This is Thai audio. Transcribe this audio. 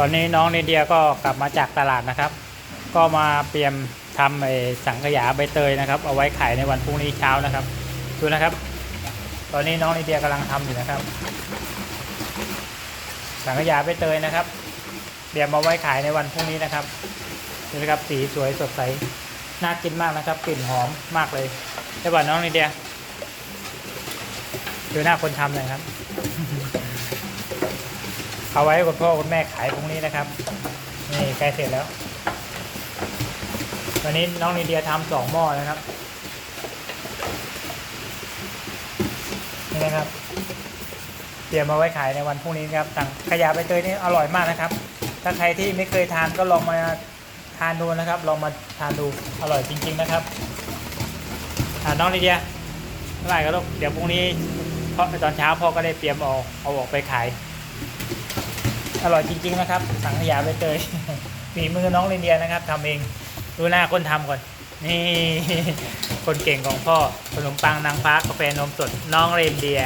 ตอนนี้น้องเนเดียก็กลับมาจากตลาดนะครับ ก็มาเตรียมทำไอสังขยาใบเตยนะครับ เอาไว้ขายในวันพรุ่งนี้เช้านะครับดูนะครับ ตอนนี้น้องเนเดียกำลังทำอยู่นะครับ สังขยาใบเตยนะครับ เตรียมเอาไว้ขายในวันพรุ่งนี้นะครับดูนะครับสีสวยสดใสน่ากินมากนะครับกลิ่นหอมมากเลยใช่ป่ะน้องเนเดียดูหน้าคนทำหน่อยครับ เอาไว้กับพ่อคุณแม่ขายพรุ่งนี้นะครับ นี่ใกล้เสร็จแล้ว วันนี้น้องนีเดียทำสองหม้อนะครับ นี่นะครับ เตรียมมาไว้ขายในวันพรุ่งนี้นครับสั่งขยะใบเตยนี่อร่อยมากนะครับ ถ้าใครที่ไม่เคยทานก็ลองมาทานดูนะครับ ลองมาทานดูอร่อยจริง ๆนะครับน้องลีเดียเท่าไหร่ก็ลูกเดี๋ยวพรุ่งนี้พ่อตอนเช้าพ่อก็ได้เตรียมเอาเอาออกไปขาย อร่อยจริง ๆ นะครับ สังขยาใบเตยฝีมือน้องเรนเดียนะครับทำเองดูหน้าคนทำก่อน นี่คนเก่งของพ่อขนมปังนางฟ้ากาแฟนมสดน้องเรนเดีย